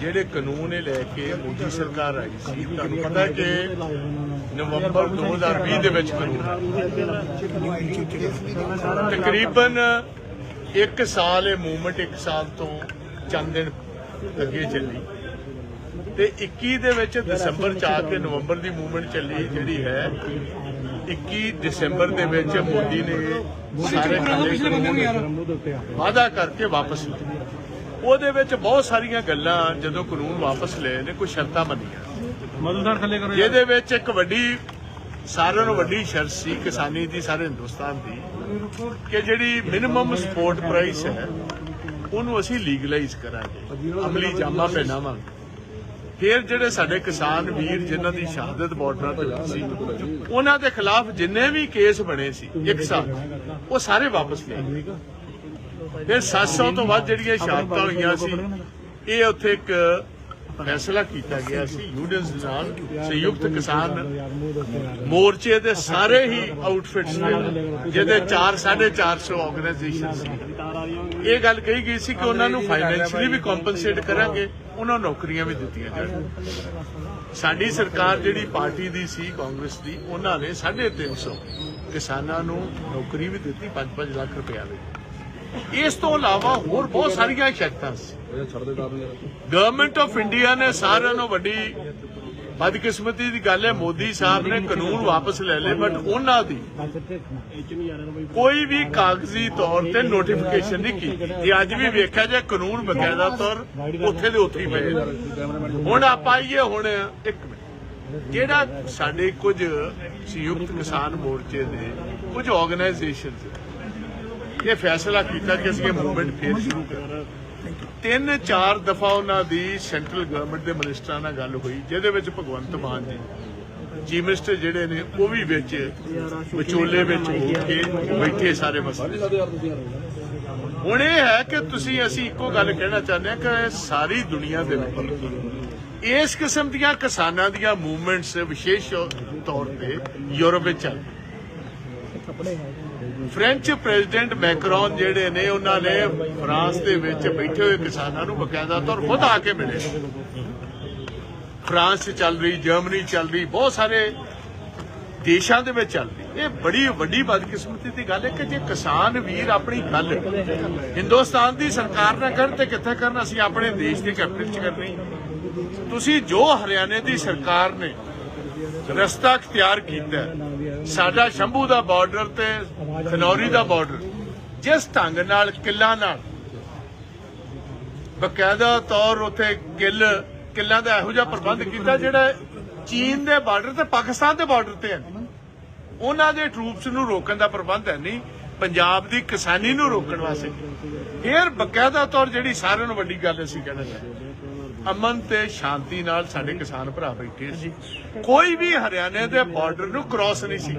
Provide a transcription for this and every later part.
ਜਿਹੜੇ ਕਾਨੂੰਨ ਇਹ ਲੈ ਕੇ ਮੋਦੀ ਸਰਕਾਰ ਆਈ ਸੀ ਤੁਹਾਨੂੰ ਪਤਾ ਹੈ ਕਿ ਨਵੰਬਰ 2020 ਦੇ ਵਿੱਚ ਕਾਨੂੰਨ। ਤਕਰੀਬਨ 1 ਸਾਲ ਇਹ ਮੂਵਮੈਂਟ 1 ਸਾਲ ਤੋਂ ਚੰਦ ਦਿਨ ਅੱਗੇ ਚੱਲੀ। ਤੇ 21 ਦੇ ਵਿੱਚ ਦਸੰਬਰ ਚ ਆ ਕੇ ਨਵੰਬਰ ਦੀ ਮੂਵਮੈਂਟ ਚੱਲੀ ਜਿਹੜੀ ਹੈ 21 ਦਸੰਬਰ ਦੇ ਵਿੱਚ ਮੋਦੀ ਨੇ ਸਾਰੇ ਕਾਨੂੰਨ ਵਾਅਦਾ ਕਰਕੇ ਵਾਪਸ ਲਏ ਉਹਦੇ ਵਿੱਚ ਬਹੁਤ ਸਾਰੀਆਂ ਗੱਲਾਂ ਜਦੋਂ ਕਾਨੂੰਨ ਵਾਪਸ ਲਏ ਨੇ ਕੋਈ ਸ਼ਰਤਾਂ ਮੰਨੀਆਂ ਮਜ਼ਦੂਰ ਥੱਲੇ ਕਰੋ ਜਿਹਦੇ ਵਿੱਚ ਇੱਕ ਵੱਡੀ ਸਾਰਿਆਂ ਨੂੰ ਵੱਡੀ ਸ਼ਰਤ ਸੀ ਕਿਸਾਨੀ ਦੀ ਸਾਰੇ ਹਿੰਦੁਸਤਾਨ ਦੀ ਕਿ ਜਿਹੜੀ ਮਿਨੀਮਮ ਸਪੋਰਟ ਪ੍ਰਾਈਸ ਹੈ ਉਹਨੂੰ ਅਸੀਂ ਲੀਗਲਾਈਜ਼ ਕਰਾਂਗੇ ਅਮਲੀ ਜਾਮਾ ਪਹਿਨਾਵਾਂਗੇ। ਫਿਰ ਜਿਹੜੇ ਸਾਡੇ ਕਿਸਾਨ ਵੀਰ ਜਿਨ੍ਹਾਂ ਦੀ ਸ਼ਹਾਦਤ ਬਾਰਡਰਾਂ ਤੇ ਹੋਈ ਸੀ ਉਹਨਾਂ ਦੇ ਖਿਲਾਫ ਜਿੰਨੇ ਵੀ ਕੇਸ ਬਣੇ ਸੀ ਇੱਕ ਸਾਲ ਉਹ ਸਾਰੇ ਵਾਪਸ ਲਏ। ਫਿਰ 700 ਤੋਂ ਵੱਧ ਜਿਹੜੀਆਂ ਸ਼ਹਾਦਤਾਂ ਹੋਈਆਂ ਸੀ, ਇਹ ਉੱਥੇ ਇੱਕ ਫੈਸਲਾ ਕੀਤਾ ਗਿਆ ਸੀ। ਯੂਨੀਅਨਸ ਨਾਲ ਸੰਯੁਕਤ ਕਿਸਾਨ ਮੋਰਚੇ ਦੇ ਸਾਰੇ ਹੀ ਆਊਟਫਿਟਸ ਨੇ ਜਿਹਦੇ 4 450 ਆਰਗੇਨਾਈਜੇਸ਼ਨ ਸੀ ਇਹ ਗੱਲ ਕਹੀ ਗਈ ਸੀ ਕਿ ਉਹਨਾਂ ਨੂੰ ਫਾਈਨੈਂਸ਼ੀਅਲੀ ਵੀ ਕੰਪਨਸੇਟ ਕਰਾਂਗੇ, ਉਹਨਾਂ ਨੌਕਰੀਆਂ ਵੀ ਦਿੱਤੀਆਂ ਜਾਣਗੀਆਂ ਸਾਡੀ ਸਰਕਾਰ ਜਿਹੜੀ ਪਾਰਟੀ ਦੀ ਸੀ, ਕਾਂਗਰਸ ਦੀ, ਉਹਨਾਂ ਨੇ 350 ਕਿਸਾਨਾਂ ਨੂੰ ਨੌਕਰੀ ਵੀ ਦਿੱਤੀ 5-5 ਲੱਖ ਰੁਪਏ ਦੀ ਇਸ ਤੋਂ ਇਲਾਵਾ ਹੋਰ ਬਹੁਤ ਸਾਰੀਆਂ ਸ਼ਰਤਾਂ ਸੀ। ਗਵਰਨਮੈਂਟ ਆਫ ਇੰਡੀਆ ਨੇ ਸਾਰਿਆਂ ਨੂੰ ਵੱਡੀ ਬਦਕਿਸਮਤੀ ਦੀ ਗੱਲ ਹੈ। ਮੋਦੀ ਸਾਹਿਬ ਨੇ ਕਾਨੂੰਨ ਵਾਪਸ ਲੈ ਲਏ ਬਟ ਉਹਨਾਂ ਦੀ ਕੋਈ ਵੀ ਕਾਗਜ਼ੀ ਤੌਰ ਤੇ ਨੋਟੀਫਿਕੇਸ਼ਨ ਨਹੀਂ ਕੀਤੀ। ਇਹ ਅੱਜ ਵੀ ਵੇਖਿਆ ਜੇ ਕਾਨੂੰਨ ਬਕਾਇਦਾ ਤੌਰ ਉੱਥੇ ਦੇ ਉੱਥੇ ਹੀ ਪਏ ਹੁਣ ਆਪਾਂ ਆਈਏ ਹੁਣ ਇੱਕ ਮਿੰਟ। ਜਿਹੜਾ ਸਾਡੇ ਕੁਝ ਸੰਯੁਕਤ ਕਿਸਾਨ ਮੋਰਚੇ ਦੇ ਕੁਝ ਆਰਗੇਨਾਈਜੇਸ਼ਨਸ ਇਹ ਫੈਸਲਾ ਕੀਤਾ ਕਿ ਅਸੀਂ ਇਹ ਮੂਵਮੈਂਟ ਫੇਰ ਸ਼ੁਰੂ ਕਰਾਂਗੇ। ਤਿੰਨ, ਚਾਰ ਦਫਾ ਉਹਨਾਂ ਦੀ ਸੈਂਟਰਲ ਗਵਰਨਮੈਂਟ ਦੇ ਮਿਨਿਸਟਰਾਂ ਨਾਲ ਗੱਲ ਹੋਈ, ਜਿਹਦੇ ਵਿੱਚ ਭਗਵੰਤ ਮਾਨ ਜੀ ਚੀਫ ਮਿਨਿਸਟਰ ਜਿਹੜੇ ਨੇ, ਉਹ ਵੀ ਵਿੱਚ ਵਿਚੋਲੇ ਵਿੱਚ ਹੋ ਕੇ ਬੈਠੇ ਸਾਰੇ ਮਸਲੇ। ਹੁਣ ਇਹ ਹੈ ਕਿ ਤੁਸੀਂ, ਅਸੀਂ ਇੱਕੋ ਗੱਲ ਕਹਿਣਾ ਚਾਹੁੰਦੇ ਹਾਂ ਕਿ ਸਾਰੀ ਦੁਨੀਆ ਦੇ ਵਿੱਚ ਇਸ ਕਿਸਮ ਦੀਆਂ ਕਿਸਾਨਾਂ ਦੀਆਂ ਮੂਵਮੈਂਟਸ ਵਿਸ਼ੇਸ਼ ਤੌਰ ਤੇ ਯੂਰਪ ਵਿੱਚ ਚੱਲ ਫ੍ਰੈਂਚ ਪ੍ਰੈਜ਼ੀਡੈਂਟ ਮੈਕਰੋਨ ਜਿਹੜੇ ਨੇ, ਉਹਨਾਂ ਨੇ ਫਰਾਂਸ ਦੇ ਵਿੱਚ ਬੈਠੇ ਹੋਏ ਕਿਸਾਨਾਂ ਨੂੰ ਬਕਾਇਦਾ ਤੌਰ ਖੁਦ ਆ ਕੇ ਮਿਲੇ। ਫਰਾਂਸ ਚੱਲ ਰਹੀ ਜਰਮਨੀ ਚੱਲ ਰਹੀ, ਬਹੁਤ ਸਾਰੇ ਦੇਸ਼ਾਂ ਦੇ ਵਿੱਚ ਚੱਲ ਰਹੀ। ਇਹ ਬੜੀ ਵੱਡੀ ਬਦਕਿਸਮਤੀ ਦੀ ਗੱਲ ਹੈ ਕਿ ਜੇ ਕਿਸਾਨ ਵੀਰ ਆਪਣੀ ਗੱਲ ਹਿੰਦੁਸਤਾਨ ਦੀ ਸਰਕਾਰ ਨਾਲ ਕਰਨ ਤੇ ਕਿੱਥੇ ਕਰਨ, ਅਸੀਂ ਆਪਣੇ ਦੇਸ਼ ਦੀ ਕੈਪੀਟਲ 'ਚ ਕਰਨੀ। ਤੁਸੀਂ ਜੋ ਹਰਿਆਣੇ ਦੀ ਸਰਕਾਰ ਨੇ ਰਸਤਾ ਅਖਤਿਆਰ ਕੀਤਾ ਸਾਡਾ ਸ਼ੰਭੂ ਦਾ ਬਾਰਡਰ ਤੇ ਖਨੌਰੀ ਦਾ ਬਾਰਡਰ, ਜਿਸ ਢੰਗ ਨਾਲ, ਕਿੱਲਾ ਨਾਲ, ਬਕਾਇਦਾ ਤੌਰ ਉਥੇ ਕਿੱਲ, ਕਿੱਲਾਂ ਦਾ ਇਹੋ ਜਿਹਾ ਪ੍ਰਬੰਧ ਕੀਤਾ ਜਿਹੜਾ ਚੀਨ ਦੇ ਬਾਰਡਰ ਤੇ ਪਾਕਿਸਤਾਨ ਦੇ ਬਾਰਡਰ ਤੇ ਹੈ। ਉਹਨਾਂ ਦੇ ਟਰੂਪਸ ਨੂੰ ਰੋਕਣ ਦਾ ਪ੍ਰਬੰਧ ਹੈ ਨਹੀਂ, ਪੰਜਾਬ ਦੀ ਕਿਸਾਨੀ ਨੂੰ ਰੋਕਣ ਵਾਸਤੇ। ਫਿਰ ਬਕਾਇਦਾ ਤੌਰ ਜਿਹੜੀ ਸਾਰਿਆਂ ਨੂੰ ਵੱਡੀ ਗੱਲ ਅਸੀਂ ਕਹਿਣਾ ਚਾਹੁੰਦੇ ਅਮਨ ਤੇ ਸ਼ਾਂਤੀ ਨਾਲ ਸਾਡੇ ਕਿਸਾਨ ਭਰਾ ਬੈਠੇ ਸੀ। ਕੋਈ ਵੀ ਹਰਿਆਣੇ ਦੇ ਬਾਰਡਰ ਨੂੰ ਕ੍ਰਾਸ ਨਹੀਂ ਸੀ।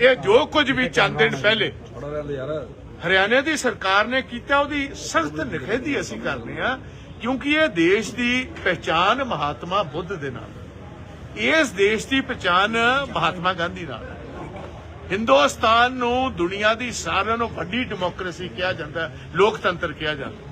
ਇਹ ਜੋ ਕੁਝ ਵੀ ਚੰਦ ਦਿਨ ਪਹਿਲੇ ਹਰਿਆਣੇ ਦੀ ਸਰਕਾਰ ਨੇ ਕੀਤਾ ਉਹਦੀ ਸਖਤ ਨਿਖੇਧੀ ਅਸੀਂ ਕਰਦੇ ਹਾਂ ਕਿਉਂਕਿ ਇਹ ਦੇਸ਼ ਦੀ ਪਹਿਚਾਨ ਮਹਾਤਮਾ ਬੁੱਧ ਦੇ ਨਾਲ ਇਸ ਦੇਸ਼ ਦੀ ਪਛਾਣ ਮਹਾਤਮਾ ਗਾਂਧੀ ਨਾਲ ਹੈ। ਹਿੰਦੁਸਤਾਨ ਨੂੰ ਦੁਨੀਆ ਦੀ ਸਾਰਿਆਂ ਨੂੰ ਵੱਡੀ ਡੈਮੋਕ੍ਰੇਸੀ ਕਿਹਾ ਜਾਂਦਾ ਲੋਕਤੰਤਰ ਕਿਹਾ ਜਾਂਦਾ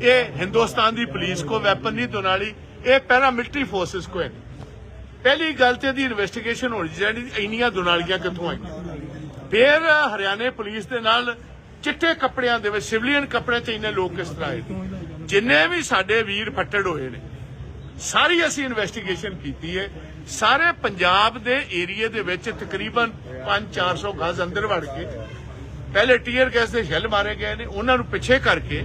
ਇਹ ਹਿੰਦੁਸਤਾਨ ਦੀ ਪੁਲਿਸ ਕੋ ਵੈਪਨ ਨਹੀਂ, ਦੁਨਾਲੀ। ਇਹ ਪੈਰਾ ਮਿਲਟਰੀ ਫੋਰਸਸ ਕੋ ਹੈ। ਪਹਿਲੀ ਗੱਲ ਤੇ ਦੀ ਇਨਵੈਸਟੀਗੇਸ਼ਨ ਹੋਣੀ ਚਾਹੀਦੀ ਇੰਨੀਆਂ ਦੁਨਾਲੀਆਂ ਕਿੱਥੋਂ ਆਈਆਂ? ਫਿਰ ਹਰਿਆਣੇ ਪੁਲਿਸ ਦੇ ਨਾਲ ਚਿੱਟੇ ਕੱਪੜਿਆਂ ਦੇ ਵਿੱਚ, ਸਿਵਲੀਅਨ ਕੱਪੜੇ ਚ ਇੰਨੇ ਲੋਕ ਕਿਸ ਤਰ੍ਹਾਂ ਆਏ? ਜਿੰਨੇ ਵੀ ਸਾਡੇ ਵੀਰ ਫੱਟੜ ਹੋਏ ਨੇ, ਸਾਰੀ ਅਸੀਂ ਇਨਵੈਸਟੀਗੇਸ਼ਨ ਕੀਤੀ ਹੈ। ਸਾਰੇ ਪੰਜਾਬ ਦੇ ਏਰੀਏ ਦੇ ਵਿੱਚ ਤਕਰੀਬਨ 5-400 ਗਜ਼ ਅੰਦਰ ਵੜ ਕੇ, ਪਹਿਲੇ ਟੀਅਰ ਗੈਸ ਦੇ ਸ਼ੈਲ ਮਾਰੇ ਗਏ ਨੇ, ਉਹਨਾਂ ਨੂੰ ਪਿੱਛੇ ਕਰਕੇ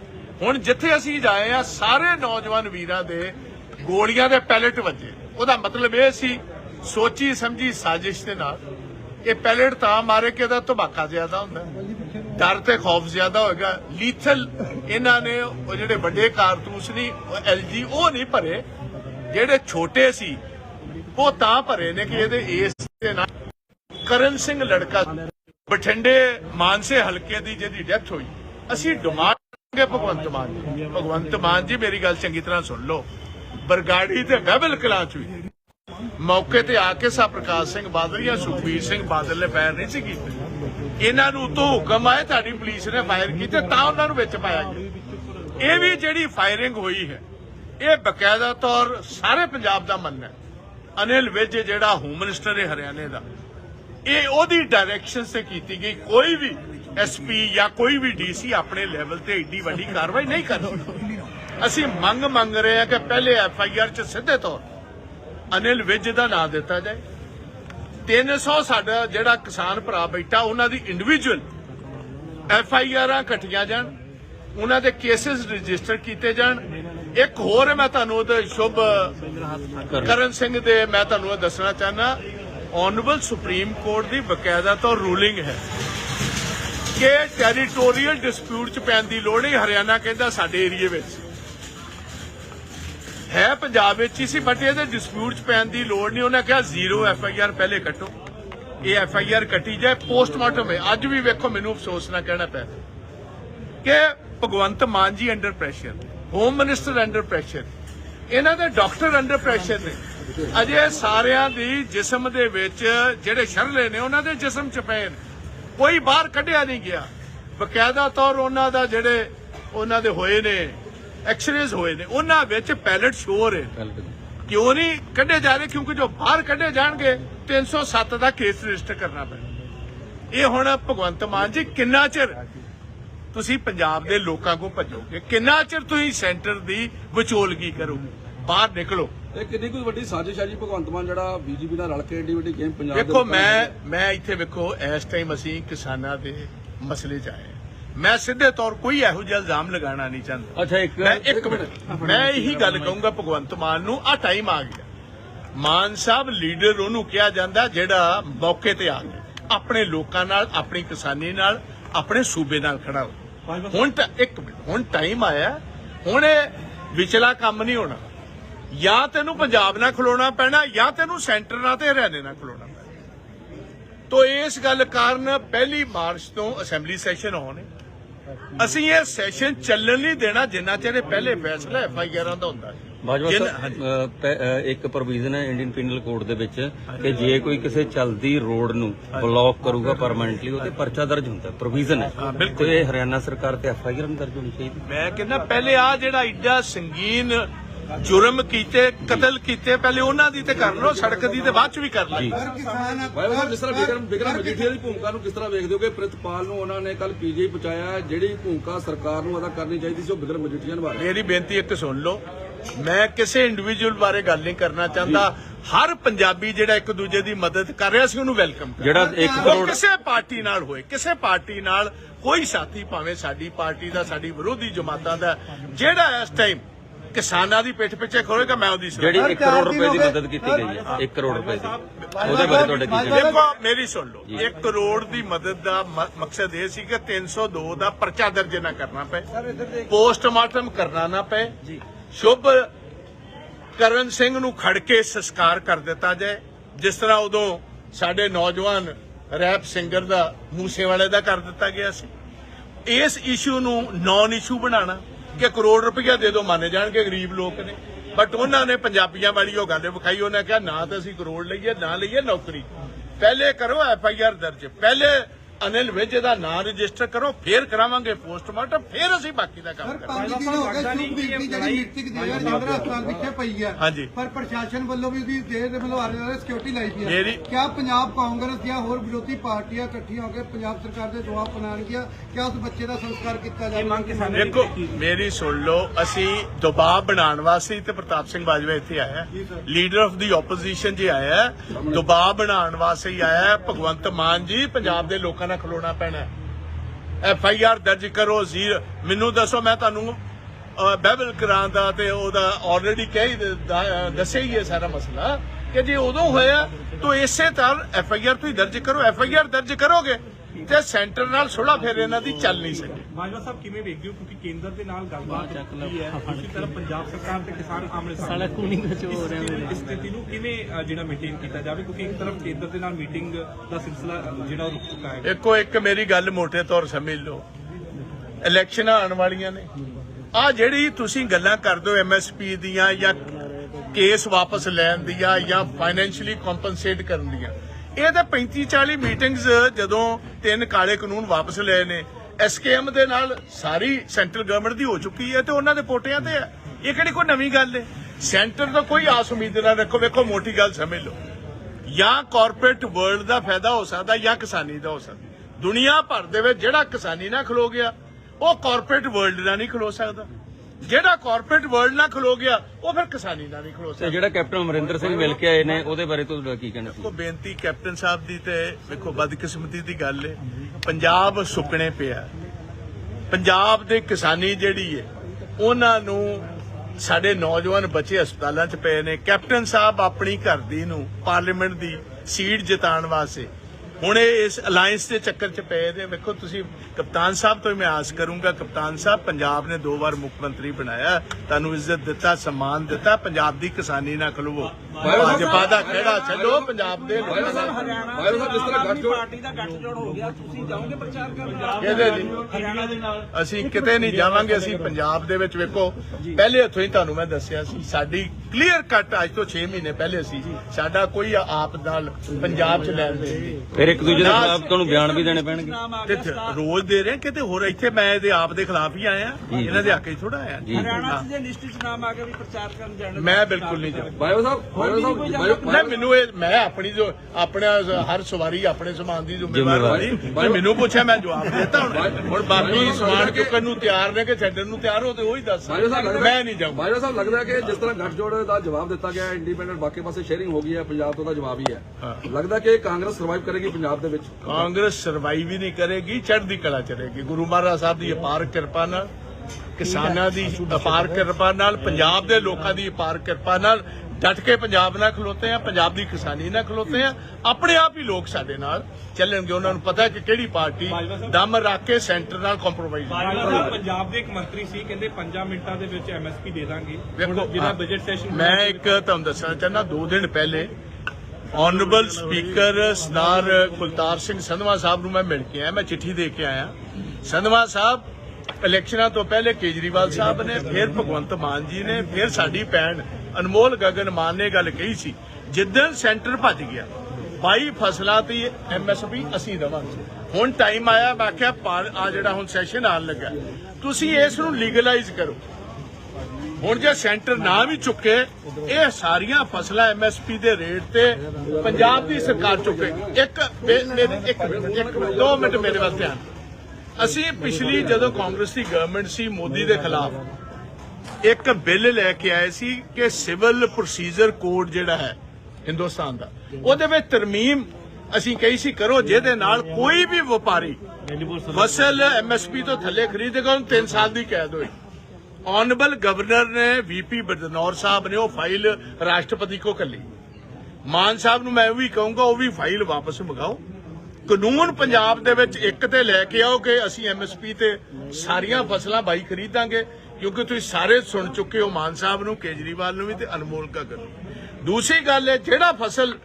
ਹੁਣ ਜਿੱਥੇ ਅਸੀਂ ਜਾਏ ਆ, ਸਾਰੇ ਨੌਜਵਾਨ ਵੀਰਾਂ ਦੇ ਗੋਲੀਆਂ ਦੇ ਪੈਲਟ ਵੱਜੇ। ਉਹਦਾ ਮਤਲਬ ਇਹ ਸੀ, ਸੋਚੀ ਸਮਝੀ ਸਾਜ਼ਿਸ਼ ਦੇ ਨਾਲ, ਇਹ ਪੈਲਟ ਤਾਂ ਮਾਰੇ ਕਿ ਇਹਦਾ ਧਮਾਕਾ ਜ਼ਿਆਦਾ ਹੁੰਦਾ। ਡਰ ਤੇ ਖੌਫ ਜ਼ਿਆਦਾ ਹੋਏਗਾ। ਲੀਥਲ ਇਹਨਾਂ ਨੇ, ਉਹ ਜਿਹੜੇ ਵੱਡੇ ਕਾਰਤੂਸ ਨਹੀਂ ਐਲਜੀ ਉਹ ਨਹੀਂ ਭਰੇ। ਜਿਹੜੇ ਛੋਟੇ ਸੀ, ਉਹ ਤਾਂ ਭਰੇ ਨੇ ਕਿ ਇਹਦੇ ਇਸ ਦੇ ਨਾਲ ਕਰਨ ਸਿੰਘ ਲੜਕਾ, ਬਠਿੰਡੇ ਮਾਨਸੇ ਹਲਕੇ ਦੀ ਜਿਹਦੀ ਡੈਥ ਹੋਈ। ਅਸੀਂ ਡਿਮਾਂਡ ਕਰਾਂਗੇ ਭਗਵੰਤ ਮਾਨ ਜੀ। ਭਗਵੰਤ ਮਾਨ ਜੀ, ਮੇਰੀ ਗੱਲ ਚੰਗੀ ਤਰ੍ਹਾਂ ਸੁਣ ਲਓ। ਬਰਗਾੜੀ ਤੇ ਬਹਿਬਲ ਕਲਾਂ ਚ ਵੀ ਮੌਕੇ ਤੇ ਆ ਕੇ ਸਾ ਪ੍ਰਕਾਸ਼ ਸਿੰਘ ਬਾਦਲ ਜਾਂ ਸੁਖਬੀਰ ਸਿੰਘ ਬਾਦਲ ਨੇ ਫਾਇਰ ਨਹੀਂ ਸੀ ਕੀਤੇ। ਇਹਨਾਂ ਨੂੰ ਉਤੋਂ ਹੁਕਮ ਆਏ ਤੁਹਾਡੀ ਪੁਲਿਸ ਨੇ ਫਾਇਰ ਕੀਤੇ, ਤਾਂ ਉਹਨਾਂ ਨੂੰ ਵਿੱਚ ਪਾਇਆ ਗਿਆ। ਇਹ ਵੀ ਜਿਹੜੀ ਫਾਇਰਿੰਗ ਹੋਈ ਹੈ, ਇਹ ਬਕਾਇਦਾ ਤੌਰ ਸਾਰੇ ਪੰਜਾਬ ਦਾ ਮੰਨਣਾ ਹੈ। ਅਨਿਲ ਵਿਜ, ਜਿਹੜਾ ਹੋਮ ਮਿਨਿਸਟਰ ਹੈ ਹਰਿਆਣੇ ਦਾ, ਇਹ ਉਹਦੀ ਡਾਇਰੈਕਸ਼ਨ ਤੇ ਕੀਤੀ ਗਈ। ਕੋਈ ਵੀ ਐਸਪੀ ਜਾਂ ਕੋਈ ਵੀ ਡੀਸੀ ਆਪਣੇ ਲੈਵਲ ਤੇ ਏਡੀ ਵੱਡੀ ਕਾਰਵਾਈ ਨਹੀਂ ਕਰ ਸਕਦਾ। ਅਸੀਂ ਮੰਗ ਮੰਗ ਰਹੇ ਹਾਂ ਕਿ ਪਹਿਲੇ ਐਫ ਆਈ ਆਰ ਚ ਸਿੱਧੇ ਤੌਰ ਅਨਿਲ ਵਿਜ ਦਾ ਨਾਮ ਦਿੱਤਾ ਜਾਏ। 300 ਸਾਡਾ ਜਿਹੜਾ ਕਿਸਾਨ ਭਰਾ ਬੈਠਾ, ਉਹਨਾਂ ਦੀ ਇੰਡੀਵਿਜੂਅਲ ਐਫ ਆਈ ਆਰਾਂ ਕੱਟੀਆਂ ਜਾਣ, ਉਹਨਾਂ ਦੇ ਕੇਸਿਸ ਰਜਿਸਟਰ ਕੀਤੇ ਜਾਣ। ਇੱਕ ਹੋਰ ਮੈਂ ਤੁਹਾਨੂੰ ਉਹਦੇ ਸ਼ੁਭ ਕਰਨ ਸਿੰਘ ਦੇ ਮੈਂ ਤੁਹਾਨੂੰ ਇਹ ਦੱਸਣਾ ਚਾਹਨਾ ਆਨਰੇਬਲ ਸੁਪਰੀਮ ਕੋਰਟ ਦੀ ਬਕਾਇਦਾ ਤੋਂ ਰੂਲਿੰਗ ਹੈ। ਕਿ ਟੈਰੀਟੋਰੀਅਲ ਡਿਸਪਿਊਟ ਚ ਪੈਣ ਦੀ ਲੋੜ ਨਹੀਂ, ਹਰਿਆਣਾ ਕਹਿੰਦਾ ਸਾਡੇ ਏਰੀਏ ਵਿੱਚ। ਹੈ ਪੰਜਾਬ ਵਿੱਚ ਹੀ ਸੀ ਬਟ ਇਹਦੇ ਡਿਸਪਿਊਟ ਚ ਪੈਣ ਦੀ ਲੋੜ ਨਹੀਂ, ਉਹਨੇ ਕਿਹਾ ਜ਼ੀਰੋ ਐਫ ਆਈ ਆਰ ਪਹਿਲੇ ਕੱਟੋ। ਇਹ ਐਫ ਆਈ ਆਰ ਕੱਟੀ ਜਾਏ, ਪੋਸਟਮਾਰਟਮ ਹੈ ਅੱਜ ਵੀ ਵੇਖੋ, ਮੈਨੂੰ ਅਫਸੋਸ ਨਾ ਕਹਿਣਾ ਪੈ ਕਿ Bhagwant Mann ji under pressure home minister under pressure ਇਹਨਾਂ ਦੇ ਡਾਕਟਰ ਅੰਡਰ ਪ੍ਰੈਸ਼ਰ ਨੇ। ਅਜੇ ਸਾਰਿਆਂ ਦੀ ਜਿਸਮ ਦੇ ਵਿੱਚ ਜਿਹੜੇ ਸ਼ਰਲੇ ਨੇ, ਉਹਨਾਂ ਦੇ ਜਿਸਮ ਚ ਪਏ ਨੇ। ਕੋਈ ਬਾਹਰ ਕੱਢਿਆ ਨਹੀਂ ਗਿਆ। ਬਕਾਇਦਾ ਤੌਰ ਉਹਨਾਂ ਦਾ ਜਿਹੜੇ ਉਹਨਾਂ ਦੇ ਹੋਏ ਨੇ ਐਕਸਰੇਜ਼ ਹੋਏ ਨੇ ਉਹਨਾਂ ਵਿੱਚ ਪੈਲਟ ਸ਼ੋਰ ਹੈ ਕਿਉਂ ਨਹੀਂ ਕੱਢੇ ਜਾ ਰਹੇ? ਕਿਉਂਕਿ ਜੋ ਬਾਹਰ ਕੱਢੇ ਜਾਣਗੇ 307 ਦਾ ਕੇਸ ਰਜਿਸਟਰ ਕਰਨਾ ਪੈਣਾ। ਇਹ ਹੁਣ ਭਗਵੰਤ ਮਾਨ ਜੀ ਕਿੰਨਾ ਚਿਰ ਤੁਸੀਂ ਪੰਜਾਬ ਦੇ ਲੋਕਾਂ ਕੋ ਭੱਜੋਗੇ? ਕਿੰਨਾ ਚਿਰ ਤੁਸੀਂ ਸੈਂਟਰ ਦੀ ਵਿਚੋਲਗੀ ਕਰੋਗੇ? ਬਾਹਰ ਨਿਕਲੋ। ਇਹ ਕਿੰਨੀ ਕੋਈ ਵੱਡੀ ਸਾਜ਼ਿਸ਼ ਹੈ ਜੀ? ਭਗਵੰਤ ਮਾਨ ਜਿਹੜਾ ਬੀਜੇਪੀ ਨਾਲ ਰਲ ਕੇ ਏਡੀ ਵੱਡੀ ਗੇਮ ਪੰਜਾਬ ਦੇ ਵੇਖੋ ਮੈਂ ਮੈਂ ਇੱਥੇ ਵੇਖੋ ਇਸ ਟਾਈਮ ਅਸੀਂ ਕਿਸਾਨਾਂ ਦੇ ਮਸਲੇ 'ਚ ਆਏ। ਮੈਂ ਸਿੱਧੇ ਤੌਰ ਕੋਈ ਇਹੋ ਜਿਹਾ ਇਲਜ਼ਾਮ ਲਗਾਉਣਾ ਨਹੀਂ ਚਾਹੁੰਦਾ। ਅੱਛਾ ਇੱਕ ਮੈਂ ਇੱਕ ਮਿੰਟ। ਮੈਂ ਇਹੀ ਗੱਲ ਕਹੂੰਗਾ ਭਗਵੰਤ ਮਾਨ ਨੂੰ ਆ ਟਾਈਮ ਆ ਗਿਆ। ਮਾਨ ਸਾਹਿਬ ਲੀਡਰ ਉਹਨੂੰ ਕਿਹਾ ਜਾਂਦਾ ਜਿਹੜਾ ਮੌਕੇ ਤੇ ਆ ਗਿਆ। ਆਪਣੇ ਲੋਕਾਂ ਨਾਲ ਆਪਣੀ ਕਿਸਾਨੀ ਨਾਲ ਆਪਣੇ ਸੂਬੇ ਨਾਲ ਖੜਾ ਹੁਣ ਤਾਂ ਇੱਕ ਮਿੰਟ ਹੁਣ ਟਾਈਮ ਆਇਆ। ਹੁਣ ਇਹ ਵਿਚਲਾ ਕੰਮ ਨਹੀਂ ਹੋਣਾ। ਜਾਂ ਤੈਨੂੰ ਪੰਜਾਬ ਨਾਲ ਖਲੋਣਾ ਪੈਣਾ ਜਾਂ ਤੈਨੂੰ ਸੈਂਟਰ ਨਾਲ ਤੇ ਹਰਿਆਣੇ ਨਾਲ ਖਲੋਣਾ ਪੈਣਾ। ਤੋ ਇਸ ਗੱਲ ਕਾਰਨ ਪਹਿਲੀ ਮਾਰਚ ਤੋਂ ਅਸੈਂਬਲੀ ਸੈਸ਼ਨ ਹੋਣੇ ਅਸੀਂ ਇਹ ਸੈਸ਼ਨ ਚੱਲਣ ਨਹੀਂ ਦੇਣਾ ਜਿੰਨਾ ਚਿਰ ਇਹ ਪਹਿਲੇ ਫੈਸਲਾ ਐਫ ਆਈ ਆਰਾਂ ਦਾ ਹੁੰਦਾ ਬਾਜਵਾ ਪੈ- ਅ, ਇੱਕ ਪ੍ਰੋਵੀਜ਼ਨ ਹੈ ਇੰਡੀਅਨ ਪੀਨਲ ਕੋਡ ਦੇ ਵਿੱਚ ਕਿ ਜੇ ਕੋਈ ਕਿਸੇ ਚਲਦੀ ਰੋਡ ਨੂੰ ਬਲੌਕ ਕਰੂਗਾ ਪਰਮਨੈਂਟਲੀ ਉਹਤੇ ਪਰਚਾ ਦਰਜ ਹੁੰਦਾ ਪ੍ਰੋਵੀਜ਼ਨ ਹੈ। ਹਾਂ, ਬਿਲਕੁਲ। ਤੇ ਇਹ ਹਰਿਆਣਾ ਸਰਕਾਰ ਤੇ ਐਫ ਆਈ ਆਰ ਦਰਜ ਹੋਣੀ ਚਾਹੀਦੀ। ਮੈਂ ਕਹਿੰਦਾ ਪਹਿਲੇ ਆ ਜਿਹੜਾ ਏਡਾ ਸੰਗੀਨ ਜੁਰਮ ਕੀਤੇ ਕਤਲ ਕੀਤੇ ਪਹਿਲੇ ਉਹਨਾਂ ਦੀ ਤੇ ਕਰ ਲਓ ਸੜਕ ਦੀ ਤੇ ਬਾਅਦ ਚ ਵੀ ਕਰ ਲਈ ਭਾਈ ਸਾਹਿਬ ਜਿਸ ਤਰ੍ਹਾਂ ਵਿਕਰਮ ਵਿਕਰਮ ਮਜੀਠੀਆ ਦੀ ਭੂਮਿਕਾ ਨੂੰ ਕਿਸ ਤਰ੍ਹਾਂ ਵੇਖਦੇ ਹੋ ਕਿ ਪ੍ਰਿਤਪਾਲ ਨੂੰ ਉਹਨਾਂ ਨੇ ਕੱਲ ਪੀਜੀਆਈ ਪਹੁੰਚਾਇਆ ਹੈ। ਜਿਹੜੀ ਭੂਮਿਕਾ ਸਰਕਾਰ ਨੂੰ ਅਦਾ ਕਰਨੀ ਚਾਹੀਦੀ ਸੀ ਉਹ ਵਿਕਰਮ ਮਜੀਠੀਆ ਨਿਭਾ ਰਿਹਾ ਮੇਰੀ ਬੇਨਤੀ ਇੱਕ ਸੁਣ ਲਓ। ਮੈਂ ਕਿਸੇ ਇੰਡੀਵਿਜੂਅਲ ਬਾਰੇ ਗੱਲ ਨਹੀਂ ਕਰਨਾ ਚਾਹੁੰਦਾ। ਹਰ ਪੰਜਾਬੀ ਜਿਹੜਾ ਇੱਕ ਦੂਜੇ ਦੀ ਮਦਦ ਕਰ ਰਿਹਾ ਸੀ ਉਹਨੂੰ ਵੈਲਕਮ ਕਰ ਜਿਹੜਾ 1 ਉਹ ਕਰੋੜ ਕਿਸੇ ਪਾਰਟੀ ਨਾਲ ਹੋਏ ਕਿਸੇ ਪਾਰਟੀ ਨਾਲ ਕੋਈ ਸਾਥੀ ਭਾਵੇਂ ਸਾਡੀ ਪਾਰਟੀ ਦਾ ਸਾਡੀ ਵਿਰੋਧੀ ਜਮਾਤਾਂ ਦਾ ਜਿਹੜਾ ਇਸ ਟਾਈਮ ਕਿਸਾਨਾਂ ਦੀ ਪਿੱਠ ਪਿੱਛੇ ਖੜੋਏਗਾ ਮੈਂ ਉਹਦੀ ਜਿਹੜੀ ਸੁਣਾਂਗਾ 1 ਕਰੋੜ ਰੁਪਏ ਦੀ ਮਦਦ ਕੀਤੀ ਗਈ ਹੈ। 1 ਕਰੋੜ ਰੁਪਏ ਦੀ। ਉਹਦੇ ਬਾਰੇ ਤੁਹਾਡੇ ਕੀ ਕਹਿਣਾ? ਦੇਖੋ ਮੇਰੀ ਸੁਣ ਲਓ। 1 ਕਰੋੜ ਦੀ ਮਦਦ ਦਾ ਮਕਸਦ ਇਹ ਸੀ ਕਿ 302 ਦਾ ਪਰਚਾ ਦਰਜ ਨਾ ਕਰਨਾ ਪਏ। ਪੋਸਟਮਾਰਟਮ ਕਰਨਾ ਨਾ ਪਏ। ਸ਼ੁਭ ਕਰਨ ਸਿੰਘ ਨੂੰ ਖੜ ਕੇ ਸੰਸਕਾਰ ਕਰ ਦਿੱਤਾ ਜਾਏ। ਜਿਸ ਤਰ੍ਹਾਂ ਉਦੋਂ ਸਾਡੇ ਨੌਜਵਾਨ ਰੈਪ ਸਿੰਗਰ ਦਾ ਮੂਸੇ ਵਾਲੇ ਦਾ ਕਰ ਦਿੱਤਾ ਗਿਆ ਸੀ। ਇਸ ਇਸ਼ੂ ਨੂੰ ਨਾਨ ਇਸ਼ੂ ਬਣਾਉਣਾ। ਕਿ ਕਰੋੜ ਰੁਪਈਆ ਦੇ ਦਿਓ ਮੰਨੇ ਜਾਣਗੇ ਗਰੀਬ ਲੋਕ ਨੇ। ਬਟ ਉਹਨਾਂ ਨੇ ਪੰਜਾਬੀਆਂ ਵਾਲੀ ਉਹ ਗੱਲ ਵਿਖਾਈ, ਉਹਨੇ ਕਿਹਾ ਨਾ ਤਾਂ ਅਸੀਂ ਕਰੋੜ ਲਈਏ, ਨਾ ਲਈਏ ਨੌਕਰੀ। ਪਹਿਲੇ ਕਰੋ ਐਫ ਆਈ ਆਰ ਦਰਜ। ਪਹਿਲੇ ਅਨਿਲ ਵਿਜ ਦਾ ਨਾਂ ਰਜਿਸਟਰ ਕਰੋ ਫੇਰ ਕਰਾਵਾਂਗੇ ਪੋਸਟਮਾਰਟਮ ਫੇਰ ਅਸੀਂ ਬਾਕੀ ਦਾ ਕੰਮ ਕਰਾਂਗੇ। ਪੰਜ ਦਿਨ ਹੋ ਗਏ ਸੁਖ ਬੀਬੀ ਜਿਹੜੀ ਮ੍ਰਿਤਕ ਦੀ ਹੈ ਜਿੰਦਰਾ ਹਸਪਤਾਲ ਵਿਖੇ ਪਈ ਹੈ। ਹਾਂਜੀ। ਪਰ ਪ੍ਰਸ਼ਾਸਨ ਵੱਲੋਂ ਵੀ ਉਹਦੀ ਦੇਹ ਦੇ ਵੱਲੋਂ ਆਰੇ ਆਰੇ ਸਿਕਿਉਰਿਟੀ ਲਾਈ ਪਈ ਹੈ। ਕਿਆ ਪੰਜਾਬ ਕਾਂਗਰਸ ਦੀਆਂ ਹੋਰ ਵਿਰੋਧੀ ਪਾਰਟੀਆਂ ਇਕੱਠੀਆਂ ਹੋ ਕੇ ਪੰਜਾਬ ਸਰਕਾਰ ਦੇ ਜਵਾਬ ਬਣਾਉਣਗੀਆਂ ਕਿਆ ਉਸ ਬੱਚੇ ਦਾ ਸੰਸਕਾਰ ਕੀਤਾ ਜਾਵੇ ਦੇਖੋ ਮੇਰੀ ਸੁਣ ਲਓ ਅਸੀਂ ਦਬਾਅ ਬਣਾਉਣ ਵਾਸਤੇ ਤੇ ਪ੍ਰਤਾਪ ਸਿੰਘ ਬਾਜਵਾ ਇੱਥੇ ਆਇਆ ਲੀਡਰ ਆਫ ਦੀ ਆਪੋਜੀਸ਼ਨ ਜੀ ਆਇਆ ਹੈ। ਦਬਾਅ ਬਣਾਉਣ ਵਾਸਤੇ ਹੀ ਆਇਆ ਹੈ। ਭਗਵੰਤ ਮਾਨ ਜੀ ਪੰਜਾਬ ਦੇ ਲੋਕਾਂ ਨਾਲ ਖਲੋਣਾ ਪੈਣਾ। ਐਫ ਆਈ ਆਰ ਦਰਜ ਕਰੋ ਜ਼ੀਰ ਮੈਨੂੰ ਦੱਸੋ, ਮੈਂ ਤੁਹਾਨੂੰ ਬਹਿਬਲ ਕਰਾਂ ਦਾ ਤੇ ਉਹਦਾ ਆਲਰੇਡੀ ਕਹਿ ਹੀ ਦੱਸਿਆ ਹੀ ਹੈ ਸਾਰਾ ਮਸਲਾ ਕਿ ਜੇ ਉਦੋਂ ਹੋਇਆ, ਤਾਂ ਇਸੇ ਤਰ੍ਹਾਂ ਐਫ ਆਈ ਆਰ ਤੁਸੀਂ ਦਰਜ ਕਰੋ। ਐਫ ਆਈ ਆਰ ਦਰਜ ਕਰੋਗੇ? ਤੇ ਸੈਂਟਰ ਨਾਲ ਸੁਲਾ ਫਿਰ ਇਹਨਾਂ ਦੀ ਚੱਲ ਨਹੀਂ ਸਕਦੀ ਬਾਜਵਾ ਸਾਹਿਬ ਕਿਵੇਂ ਵੇਖਦੇ ਹੋ? ਕਿਉਂਕਿ ਕੇਂਦਰ ਦੇ ਨਾਲ ਗੱਲਬਾਤ ਕੀ ਹੈ। ਦੂਸਰੀ ਤਰਫ ਪੰਜਾਬ ਸਰਕਾਰ ਤੇ ਕਿਸਾਨ ਆਮਣੇ ਸਾਹਮਣੇ ਕੂਨਿੰਗ ਵਿੱਚ ਹੋ ਰਹੇ ਇਸ ਸਥਿਤੀ ਨੂੰ ਕਿਵੇਂ ਜਿਹੜਾ ਮੇਨਟੇਨ ਕੀਤਾ ਜਾਵੇ? ਕਿਉਂਕਿ ਇੱਕ ਤਰਫ ਕੇਂਦਰ ਦੇ ਨਾਲ ਮੀਟਿੰਗ ਦਾ ਸਿਲਸਿਲਾ ਜਿਹੜਾ ਰੁਕ ਚੁੱਕਾ ਹੈ। ਇੱਕੋ ਇੱਕ ਮੇਰੀ ਗੱਲ ਮੋٹے ਤੌਰ ਸਮਝ ਲਓ। ਇਲੈਕਸ਼ਨਾਂ ਆਉਣ ਵਾਲੀਆਂ ਨੇ। ਆ ਜਿਹੜੀ ਤੁਸੀਂ ਗੱਲਾਂ ਕਰਦੇ ਹੋ ਐਮਐਸਪੀ ਦੀਆਂ ਜਾਂ ਕੇਸ ਵਾਪਸ ਲੈਣ ਦੀਆਂ ਜਾਂ ਫਾਈਨੈਂਸ਼ੀਅਲੀ ਕੰਪਨਸੇਟ ਕਰਨ ਦੀਆਂ ਇਹ ਤਾਂ 35 40 ਮੀਟਿੰਗਸ ਜਦੋਂ ਤਿੰਨ ਕਾਲੇ ਕਾਨੂੰਨ ਵਾਪਸ ਲਏ ਨੇ ਐਸਕੇਐਮ ਦੇ ਨਾਲ ਸਾਰੀ ਸੈਂਟਰਲ ਗਵਰਨਮੈਂਟ ਦੀ ਹੋ ਚੁੱਕੀ ਹੈ ਤੇ ਉਹਨਾਂ ਦੇ ਪੋਟਿਆਂ ਤੇ ਹੈ। ਇਹ ਕਿਹੜੀ ਕੋਈ ਨਵੀਂ ਗੱਲ ਹੈ? ਸੈਂਟਰ ਤੋਂ ਕੋਈ ਆਸ ਉਮੀਦ ਨਾ ਰੱਖੋ, ਵੇਖੋ, ਮੋਟੀ ਗੱਲ ਸਮਝ ਲਓ। ਜਾਂ ਕਾਰਪੋਰੇਟ ਵਰਲਡ ਦਾ ਫਾਇਦਾ ਹੋ ਸਕਦਾ, ਜਾਂ ਕਿਸਾਨੀ ਦਾ ਹੋ ਸਕਦਾ। ਦੁਨੀਆ ਭਰ ਦੇ ਵਿੱਚ ਜਿਹੜਾ ਕਿਸਾਨੀ ਨਾਲ ਖਲੋ ਗਿਆ, ਉਹ ਕਾਰਪੋਰੇਟ ਵਰਲਡ ਨਾਲ ਨਹੀਂ ਖਲੋ ਸਕਦਾ। ਜਿਹੜਾ ਕਾਰਪੋਰੇਟ ਵਰਲਡ ਨਾਲ ਖਲੋ ਗਿਆ ਉਹ ਫਿਰ ਕਿਸਾਨੀ ਨਾਲ ਨਹੀਂ ਖਲੋ ਸਕਦਾ। ਜਿਹੜਾ ਕੈਪਟਨ ਅਮਰਿੰਦਰ ਸਿੰਘ ਮਿਲ ਕੇ ਆਏ ਨੇ ਉਹਦੇ ਬਾਰੇ ਤੁਹਾਡਾ ਕੀ ਕਹਿਣਾ ਸੀ ਕੋ ਬੇਨਤੀ ਕੈਪਟਨ ਸਾਹਿਬ ਦੀ ਤੇ ਵੇਖੋ ਬਦਕਿਸਮਤੀ ਦੀ ਗੱਲ ਹੈ ਪੰਜਾਬ ਸੁੱਕਣੇ ਪਿਆ। ਪੰਜਾਬ ਦੇ ਕਿਸਾਨੀ ਜਿਹੜੀ ਹੈ ਉਹਨਾਂ ਨੂੰ ਸਾਡੇ ਨੌਜਵਾਨ ਬੱਚੇ ਹਸਪਤਾਲਾਂ 'ਚ ਪਏ ਨੇ। ਕੈਪਟਨ ਸਾਹਿਬ ਆਪਣੀ ਘਰ ਦੀ ਨੂੰ ਪਾਰਲੀਮੈਂਟ ਦੀ ਸੀਟ ਜਿਤਾਉਣ ਵਾਸਤੇ ਹੁਣ ਇਹ ਇਸ ਅਲਾਈਅੰਸ ਦੇ ਚੱਕਰ 'ਚ ਪਏ ਨੇ। ਵੇਖੋ ਤੁਸੀਂ ਕਪਤਾਨ ਸਾਹਿਬ ਤੋਂ ਹੀ ਮੈਂ ਆਸ ਕਰੂੰਗਾ ਕਪਤਾਨ ਸਾਹਿਬ ਪੰਜਾਬ ਨੇ ਦੋ ਵਾਰ ਮੁੱਖ ਮੰਤਰੀ ਬਣਾਇਆ। ਤੁਹਾਨੂੰ ਇੱਜ਼ਤ ਦਿੱਤਾ ਸਨਮਾਨ ਦਿੱਤਾ। ਪੰਜਾਬ ਦੀ ਕਿਸਾਨੀ ਨਾਲ ਖਲਵੋ। ਭਾਜਪਾ ਦਾ ਕਿਹੜਾ ਛੱਡੋ ਪੰਜਾਬ ਦੇ ਲੋਕਾਂ। ਦਾ ਇਹਦੇ ਲਈ? ਹਰਿਆਣਾ ਦੇ ਨਾਲ। ਅਸੀਂ ਕਿਤੇ ਨਹੀਂ ਜਾਵਾਂਗੇ ਅਸੀਂ ਪੰਜਾਬ ਦੇ ਵਿੱਚ ਵੇਖੋ। ਪਹਿਲੇ ਹੱਥੋਂ ਹੀ ਤੁਹਾਨੂੰ ਮੈਂ ਦੱਸਿਆ ਸੀ ਸਾਡੀ ਕਲੀਅਰ ਕੱਟ ਅੱਜ ਤੋਂ 6 ਮਹੀਨੇ ਪਹਿਲੇ ਸੀ। ਸਾਡਾ ਕੋਈ ਆਪ ਨਾਲ ਪੰਜਾਬ 'ਚ ਲੈਣ ਫਿਰ ਇੱਕ ਦੂਜੇ ਦੇ ਨਾ- ਖਿਲਾਫ ਤੁਹਾਨੂੰ ਬਿਆਨ ਵੀ ਦੇਣੇ ਪੈਣਗੇ। ਕਿੱਥੇ ਰੋਜ਼ ਦੇ ਰਹੇ ਕਿਤੇ ਹੋਰ ਇੱਥੇ ਮੈਂ ਇਹਦੇ ਆਪ ਦੇ ਖਿਲਾਫ ਹੀ ਆਇਆ। ਇਹਨਾਂ ਦੇ ਹੱਕ 'ਚ ਥੋੜਾ ਆਇਆ। ਜੀ। ਹਾਂ। ਜੇ ਲਿਸਟ 'ਚ ਨਾਮ ਆ ਕੇ ਵੀ ਪ੍ਰਚਾਰ ਕਰਨ ਜਾਣ ਮੈਂ ਬਿਲਕੁਲ ਨਹੀਂ ਜਾਊਂਗਾ ਬਾਇਓ ਸਾਹਿਬ ਬਾਇਓ ਸਾਹਿਬ ਬਾਇਓ ਨਹੀਂ ਮੈਨੂੰ ਇਹ ਮੈਂ ਆਪਣੀ ਜੋ ਆਪਣਾ ਹਰ ਸਵਾਰੀ ਆਪਣੇ ਸਮਾਨ ਦੀ ਜ਼ਿੰਮੇਵਾਰ ਜ਼ਿੰਮੇਵਾਰ। ਵਾਲੀ। ਮੈਨੂੰ ਪੁੱਛਿਆ ਮੈਂ ਜਵਾਬ ਦਿੱਤਾ ਹੁਣ। ਹੁਣ ਬਾਕੀ ਸਮਾਨ ਚੁੱਕਣ ਨੂੰ ਤਿਆਰ ਨੇ ਕਿ ਛੱਡਣ ਨੂੰ ਤਿਆਰ ਹੋ ਤੇ ਉਹ ਹੀ ਦੱਸ। ਬਾਇਓ ਸਾਹਿਬ ਲੱਗਦਾ ਮੈਂ ਨਹੀਂ ਜਾਊਂਗਾ। ਬਾਇਓ ਸਾਹਿਬ ਲੱਗਦਾ ਕਿ ਜਿਸ ਤਰ੍ਹਾਂ ਗੱਠਜੋੜ ਦਾ ਜਵਾਬ ਦਿੱਤਾ ਗਿਆ ਇੰਡੀਪੈਂਡੈਂਟ ਬਾਕੀ ਪਾਸੇ ਸ਼ੇਅਰਿੰਗ ਹੋ ਗਈ ਹੈ ਪੰਜਾਬ ਤੋਂ ਦਾ ਜਵਾਬ ਹੀ ਹੈ। ਲੱਗਦਾ ਕਿ ਕਾਂਗਰਸ ਸਰਵਾਈਵ ਕਰੇਗੀ ਪੰਜਾਬ ਦੇ ਵਿੱਚ ਕਾਂਗਰਸ ਸਰਵਾਈਵ ਹੀ ਨਹੀਂ ਕਰੇਗੀ ਚੜ੍ਹਦੀ ਕਲਾ ਚ ਰਹੇਗੀ ਗੁਰੂ ਮਹਾਰਾਜ ਸਾਹਿਬ ਦੀ ਅਪਾਰ ਕਿਰਪਾ ਨਾਲ ਕਿਸਾਨਾਂ ਦੀ ਅਪਾਰ ਕਿਰਪਾ ਨਾਲ ਪੰਜਾਬ ਦੇ ਲੋਕਾਂ ਦੀ ਅਪਾਰ ਕਿਰਪਾ ਨਾਲ ਡਟ ਕੇ ਪੰਜਾਬ ਨਾਲ ਖਲੋਤੇ ਆ ਪੰਜਾਬ ਦੀ ਕਿਸਾਨੀ ਨਾਲ ਖਲੋਤੇ ਆ ਆਪਣੇ ਆਪ ਹੀ ਲੋਕ ਸਾਡੇ ਨਾਲ ਚੱਲਣਗੇ। ਉਹਨਾਂ ਨੂੰ ਪਤਾ ਕਿ ਕਿਹੜੀ ਪਾਰਟੀ ਦਮ ਰੱਖ ਕੇ ਸੈਂਟਰ ਨਾਲ ਕੰਪਰੋਮਾਈਜ਼ ਪੰਜਾਬ ਦੇ ਇੱਕ ਮੰਤਰੀ ਸੀ ਕਹਿੰਦੇ 5 ਮਿੰਟਾਂ ਦੇ ਵਿੱਚ ਐਮਐਸਪੀ ਦੇ ਦਾਂਗੇ। ਜਿਹੜਾ ਬਜਟ ਸੈਸ਼ਨ ਮੈਂ ਇੱਕ ਤੁਹਾਨੂੰ ਦੱਸਣਾ ਚਾਹੁੰਦਾ ਦੋ ਦਿਨ ਪਹਿਲੇ ਆਨਰੇਬਲ ਸਪੀਕਰ ਸਰਦਾਰ ਕੁਲਤਾਰ ਸਿੰਘ ਸੰਧਵਾ ਸਾਹਿਬ ਨੂੰ ਮੈਂ ਮਿਲ ਕੇ ਆਇਆ, ਮੈਂ ਚਿੱਠੀ ਦੇ ਕੇ ਆਇਆ। ਸੰਧਵਾ ਸਾਹਿਬ ਇਲੈਕਸ਼ਨਾਂ ਤੋਂ ਪਹਿਲੇ ਕੇਜਰੀਵਾਲ ਸਾਹਿਬ ਨੇ, ਫਿਰ ਭਗਵੰਤ ਮਾਨ ਜੀ ਨੇ, ਫਿਰ ਸਾਡੀ ਭੈਣ ਅਨਮੋਲ ਗਗਨ ਮਾਨ ਨੇ ਗੱਲ ਕਹੀ ਸੀ, ਜਿੱਦਣ ਸੈਂਟਰ ਭੱਜ ਗਿਆ 22 ਫਸਲਾਂ ਤੇ ਐਮਐਸਪੀ ਅਸੀਂ ਦੇਵਾਂਗੇ ਹੁਣ ਟਾਈਮ ਆਇਆ, ਮੈਂ ਆਖਿਆ ਆ ਜਿਹੜਾ ਹੁਣ ਸੈਸ਼ਨ ਆਉਣ ਲੱਗਾ। ਤੁਸੀਂ ਇਸ ਨੂੰ ਲੀਗਲਾਈਜ਼ ਕਰੋ। ਹੁਣ ਜੇ ਸੈਂਟਰ ਨਾ ਵੀ ਚੁੱਕੇ ਇਹ ਸਾਰੀਆਂ ਫਸਲਾਂ ਐਮਐਸਪੀ ਦੇ ਰੇਟ ਤੇ ਪੰਜਾਬ ਦੀ ਸਰਕਾਰ ਚੁੱਕੇ। ਇੱਕ ਇੱਕ ਇੱਕ ਦੋ ਮਿੰਟ ਮੇਰੇ ਵੱਲ ਧਿਆਨ ਅਸੀਂ ਪਿਛਲੀ ਜਦੋਂ ਕਾਂਗਰਸ ਦੀ ਗਵਰਨਮੈਂਟ ਸੀ ਮੋਦੀ ਦੇ ਖਿਲਾਫ ਇੱਕ ਬਿੱਲ ਲੈ ਕੇ ਆਏ ਸੀ ਕਿ ਸਿਵਲ ਪ੍ਰੋਸੀਜਰ ਕੋਡ ਜਿਹੜਾ ਹੈ ਹਿੰਦੁਸਤਾਨ ਦਾ। ਉਹਦੇ ਵਿੱਚ ਤਰਮੀਮ ਅਸੀਂ ਕਹੀ ਸੀ ਕਰੋ ਜਿਹਦੇ ਨਾਲ ਕੋਈ ਵੀ ਵਪਾਰੀ ਫਸਲ ਐਮਐਸਪੀ ਤੋਂ ਥੱਲੇ ਖਰੀਦੇਗਾ ਉਹਨੂੰ 3 ਸਾਲ ਦੀ ਕੈਦ ਹੋਏਗੀ ਆਨਰੇਬਲ ਗਵਰਨਰ ਨੇ ਵੀਪੀ ਬਦਨੌਰ ਸਾਹਿਬ ਨੇ ਉਹ ਫਾਈਲ ਰਾਸ਼ਟਰਪਤੀ ਕੋ ਕੱਲੀ। ਮਾਨ ਸਾਹਿਬ ਨੂੰ ਮੈਂ ਵੀ ਕਹੂੰਗਾ, ਉਹ ਵੀ ਫਾਈਲ ਵਾਪਸ ਮੰਗਾਓ। ਕਾਨੂੰਨ ਪੰਜਾਬ ਦੇ ਵਿੱਚ ਇੱਕ ਤੇ ਲੈ ਕੇ ਆਓ ਕਿ ਅਸੀਂ ਐਮਐਸਪੀ ਤੇ ਸਾਰੀਆਂ ਫਸਲਾਂ ਬਾਈ ਖਰੀਦਾਂਗੇ, ਕਿਉਂਕਿ ਤੁਸੀਂ ਸਾਰੇ ਸੁਣ ਚੁੱਕੇ ਹੋ ਮਾਨ ਸਾਹਿਬ ਨੂੰ, ਕੇਜਰੀਵਾਲ ਨੂੰ ਵੀ ਤੇ ਅਨਮੋਲ ਕਾਕਰ ਨੂੰ ਦੂਸਰੀ ਗੱਲ ਹੈ, ਜਿਹੜਾ ਫਸਲ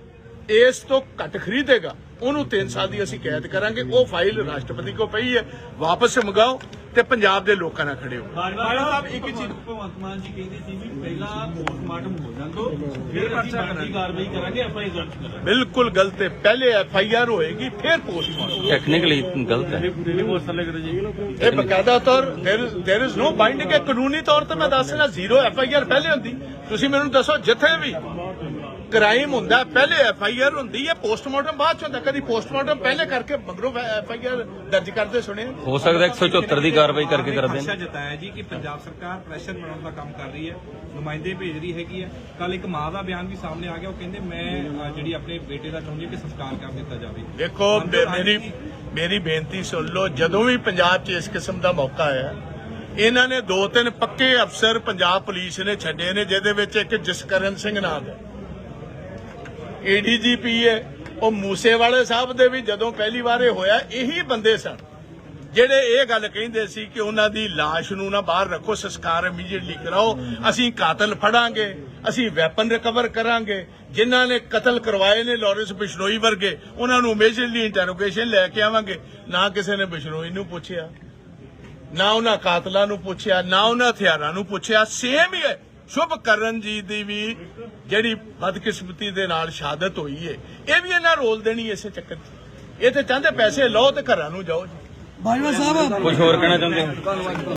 ਇਸ ਤੋਂ ਘੱਟ ਖਰੀਦੇਗਾ ਉਹਨੂੰ 3 ਸਾਲ ਦੀ ਅਸੀਂ ਕੈਦ ਕਰਾਂਗੇ ਉਹ ਫਾਈਲ ਰਾਸ਼ਟਰਪਤੀ ਕੋ ਪਈ ਹੈ ਵਾਪਸ ਮੰਗਾਓ ਤੇ ਪੰਜਾਬ ਦੇ ਲੋਕਾਂ ਨਾਲ ਖੜੇ ਹੋ ਬਾਜਵਾ ਸਾਹਿਬ ਇੱਕ ਚੀਜ਼ ਭਗਵੰਤ ਮਾਨ ਜੀ ਕਹਿੰਦੇ ਸੀ ਵੀ ਪਹਿਲਾਂ ਪੋਸਟਮਾਰਟਮ ਹੋ ਜਾਣ ਦੋ ਫਿਰ ਪਰਚਾ ਕਰਾਂਗੇ ਕਾਰਵਾਈ ਕਰਾਂਗੇ ਐਫਆਈ ਦਰਜ ਕਰਾਂਗੇ ਬਿਲਕੁਲ ਗਲਤ ਹੈ ਪਹਿਲੇ ਐਫ ਆਈ ਆਰ ਹੋਏਗੀ ਫਿਰ ਪੋਸਟਮਾਰਟਮ ਟੈਕਨੀਕਲੀ ਗਲਤ ਹੈ ਇਹ ਬਕਾਇਦਾ ਤੌਰ देयर इज नो ਬਾਈਂਡਿੰਗ ਹੈ ਕਾਨੂੰਨੀ ਤੌਰ ਤੇ ਮੈਂ ਦੱਸ ਰਿਹਾ ਜ਼ੀਰੋ ਐਫ ਆਈ ਆਰ ਪਹਿਲੇ ਹੁੰਦੀ ਤੁਸੀਂ ਮੈਨੂੰ ਦੱਸੋ ਜਿੱਥੇ ਵੀ ਕ੍ਰਾਈਮ ਹੁੰਦਾ ਪਹਿਲੇ ਐਫ ਆਈ ਆਰ ਹੁੰਦੀ ਹੈ ਪੋਸਟਮਾਰਟਮ ਬਾਅਦ ਚ ਹੁੰਦਾ ਕਦੀ ਪੋਸਟਮਾਰਟਮ ਪਹਿਲੇ ਕਰਕੇ ਮਗਰੋਂ ਐਫ ਆਈ ਆਰ ਦਰਜ ਕਰਦੇ ਸੁਣੇ। ਹੋ ਸਕਦਾ 174 ਦੀ ਕਾਰਵਾਈ ਕਰਕੇ ਕਰ ਦੇਣ ਖਰਚਾ ਜਤਾਇਆ ਜੀ ਕਿ ਪੰਜਾਬ ਸਰਕਾਰ ਪ੍ਰੈਸ਼ਰ ਬਣਾਉਣ ਦਾ ਕੰਮ ਕਰ ਰਹੀ ਹੈ ਨੁਮਾਇੰਦੇ ਭੇਜ ਰਹੀ ਹੈਗੀ ਹੈ। ਕੱਲ ਇੱਕ ਮਾਂ ਦਾ ਬਿਆਨ ਵੀ ਸਾਹਮਣੇ ਆ ਗਿਆ ਉਹ ਕਹਿੰਦੇ ਮੈਂ ਜਿਹੜੀ ਆਪਣੇ ਬੇਟੇ ਦਾ ਚਾਹੁੰਦੀ ਕਿ ਸੰਸਕਾਰ ਕਰ ਦਿੱਤਾ ਜਾਵੇ। ਦੇਖੋ ਮੇਰੀ ਮੇਰੀ ਬੇਨਤੀ ਸੁਣ ਲਓ ਜਦੋਂ ਵੀ ਪੰਜਾਬ 'ਚ ਇਸ ਕਿਸਮ ਦਾ ਮੌਕਾ ਆਇਆ ਇਹਨਾਂ ਨੇ ਦੋ ਤਿੰਨ ਪੱਕੇ ਅਫਸਰ ਪੰਜਾਬ ਪੁਲਿਸ ਨੇ ਛੱਡੇ ਨੇ ਜਿਹਦੇ ਵਿੱਚ ਇੱਕ ਜਸਕਰਨ ਸਿੰਘ ਨਾਮ ਹੈ। ਏਡੀਜੀਪੀ ਹੈ। ਉਹ ਮੂਸੇਵਾਲੇ ਸਾਹਿਬ ਦੇ ਵੀ ਜਦੋਂ ਪਹਿਲੀ ਵਾਰ ਇਹ ਹੋਇਆ, ਇਹੀ ਬੰਦੇ ਸਨ। ਜਿਹੜੇ ਇਹ ਗੱਲ ਕਹਿੰਦੇ ਸੀ ਕਿ ਉਹਨਾਂ ਦੀ ਲਾਸ਼ ਨੂੰ ਨਾ ਬਾਹਰ ਰੱਖੋ, ਸੰਸਕਾਰ ਇਮੀਡੀਏਟਲੀ ਕਰਾਓ। ਅਸੀਂ ਕਾਤਲ ਫੜਾਂਗੇ, ਅਸੀਂ ਵੈਪਨ ਰਿਕਵਰ ਕਰਾਂਗੇ। ਜਿਨ੍ਹਾਂ ਨੇ ਕਤਲ ਕਰਵਾਏ ਨੇ ਲਾਰੈਂਸ ਬਿਸ਼ਨੋਈ ਵਰਗੇ, ਉਹਨਾਂ ਨੂੰ ਇਮੀਡੀਏਟਲੀ ਇੰਟਰੋਗੇਸ਼ਨ ਲੈ ਕੇ ਆਵਾਂਗੇ। ਨਾ ਕਿਸੇ ਨੇ ਬਿਸ਼ਨੋਈ ਨੂੰ ਪੁੱਛਿਆ, ਨਾ ਉਹਨਾਂ ਕਾਤਲਾਂ ਨੂੰ ਪੁੱਛਿਆ, ਨਾ ਉਹਨਾਂ ਹਥਿਆਰਾਂ ਨੂੰ ਪੁੱਛਿਆ। ਸੇਮ ਹੀ ਹੈ। ਸ਼ੁਭ ਕਰਨ ਜੀ ਦੀ ਵੀ ਜਿਹੜੀ ਬਦਕਿਸਮਤੀ ਦੇ ਨਾਲ ਸ਼ਹਾਦਤ ਹੋਈ ਹੈ ਇਹ ਵੀ ਇਹਨਾਂ ਰੋਲ ਦੇਣੀ ਇਸੇ ਚੱਕਰ 'ਚ। ਇਹ ਤੇ ਚਾਹੁੰਦੇ ਪੈਸੇ ਲਓ ਤੇ ਘਰਾਂ ਨੂੰ ਜਾਓ ਜੀ। ਬਾਜਵਾ ਸਾਹਿਬ। ਕੁਝ ਹੋਰ ਕਹਿਣਾ ਚਾਹੁੰਦੇ ਹੋ?